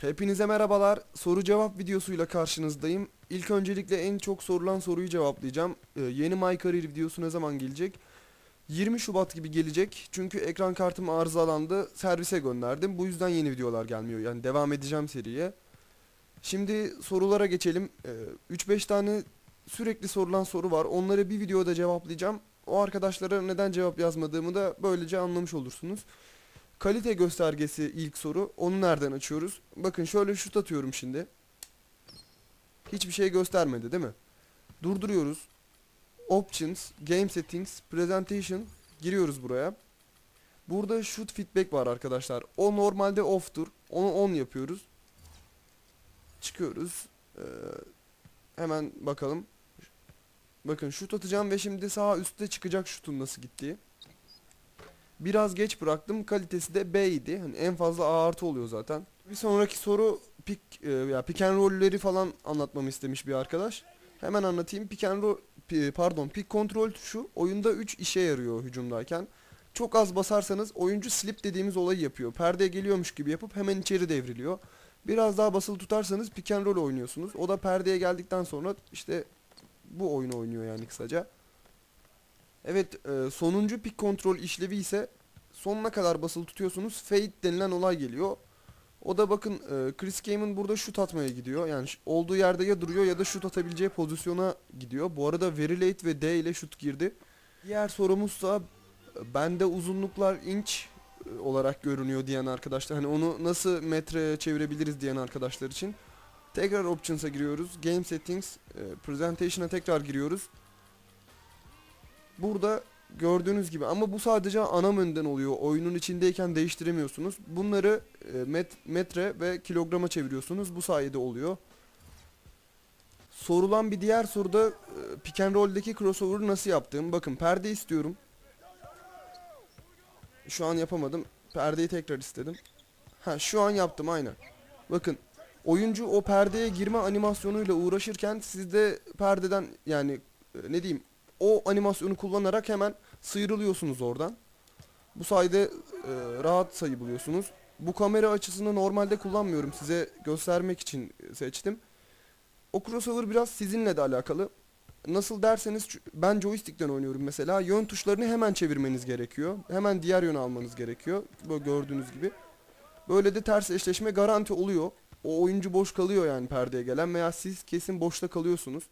Hepinize merhabalar. Soru cevap videosuyla karşınızdayım. İlk öncelikle en çok sorulan soruyu cevaplayacağım. Ee, yeni My Career videosu ne zaman gelecek? 20 Şubat gibi gelecek. Çünkü ekran kartım arızalandı. Servise gönderdim. Bu yüzden yeni videolar gelmiyor. Yani devam edeceğim seriye. Şimdi sorulara geçelim. Ee, 3-5 tane sürekli sorulan soru var. Onları bir videoda cevaplayacağım. O arkadaşlara neden cevap yazmadığımı da böylece anlamış olursunuz. Kalite göstergesi ilk soru. Onu nereden açıyoruz? Bakın şöyle şut atıyorum şimdi. Hiçbir şey göstermedi değil mi? Durduruyoruz. Options, Game Settings, Presentation giriyoruz buraya. Burada shoot feedback var arkadaşlar. O normalde off'tur. Onu on yapıyoruz. Çıkıyoruz. Ee, hemen bakalım. Bakın şut atacağım ve şimdi sağ üstte çıkacak şutun nasıl gittiği. Biraz geç bıraktım. Kalitesi de B idi. Hani en fazla A artı oluyor zaten. Bir sonraki soru pick e, ya pick and roll'leri falan anlatmamı istemiş bir arkadaş. Hemen anlatayım. Pick and roll pardon pick kontrol tuşu oyunda 3 işe yarıyor hücumdayken. Çok az basarsanız oyuncu slip dediğimiz olayı yapıyor. Perdeye geliyormuş gibi yapıp hemen içeri devriliyor. Biraz daha basılı tutarsanız pick and roll oynuyorsunuz. O da perdeye geldikten sonra işte bu oyunu oynuyor yani kısaca. Evet e, sonuncu pick kontrol işlevi ise sonuna kadar basılı tutuyorsunuz. Fade denilen olay geliyor. O da bakın e, Chris Game'in burada şut atmaya gidiyor. Yani olduğu yerde ya duruyor ya da şut atabileceği pozisyona gidiyor. Bu arada very late ve D ile şut girdi. Diğer sorumuzsa e, bende uzunluklar inç e, olarak görünüyor diyen arkadaşlar. Hani onu nasıl metreye çevirebiliriz diyen arkadaşlar için. Tekrar options'a giriyoruz. Game settings, e, presentation'a tekrar giriyoruz. Burada gördüğünüz gibi ama bu sadece ana menüden oluyor. Oyunun içindeyken değiştiremiyorsunuz. Bunları e, met- metre ve kilograma çeviriyorsunuz. Bu sayede oluyor. Sorulan bir diğer soruda e, pick and roll'deki crossover'ı nasıl yaptığım. Bakın perde istiyorum. Şu an yapamadım. Perdeyi tekrar istedim. Ha şu an yaptım aynen. Bakın oyuncu o perdeye girme animasyonuyla uğraşırken siz de perdeden yani e, ne diyeyim o animasyonu kullanarak hemen sıyrılıyorsunuz oradan. Bu sayede e, rahat sayı buluyorsunuz. Bu kamera açısını normalde kullanmıyorum. Size göstermek için e, seçtim. O crossover biraz sizinle de alakalı. Nasıl derseniz ben joystick'ten oynuyorum mesela. Yön tuşlarını hemen çevirmeniz gerekiyor. Hemen diğer yöne almanız gerekiyor. Böyle gördüğünüz gibi. Böyle de ters eşleşme garanti oluyor. O oyuncu boş kalıyor yani perdeye gelen veya siz kesin boşta kalıyorsunuz.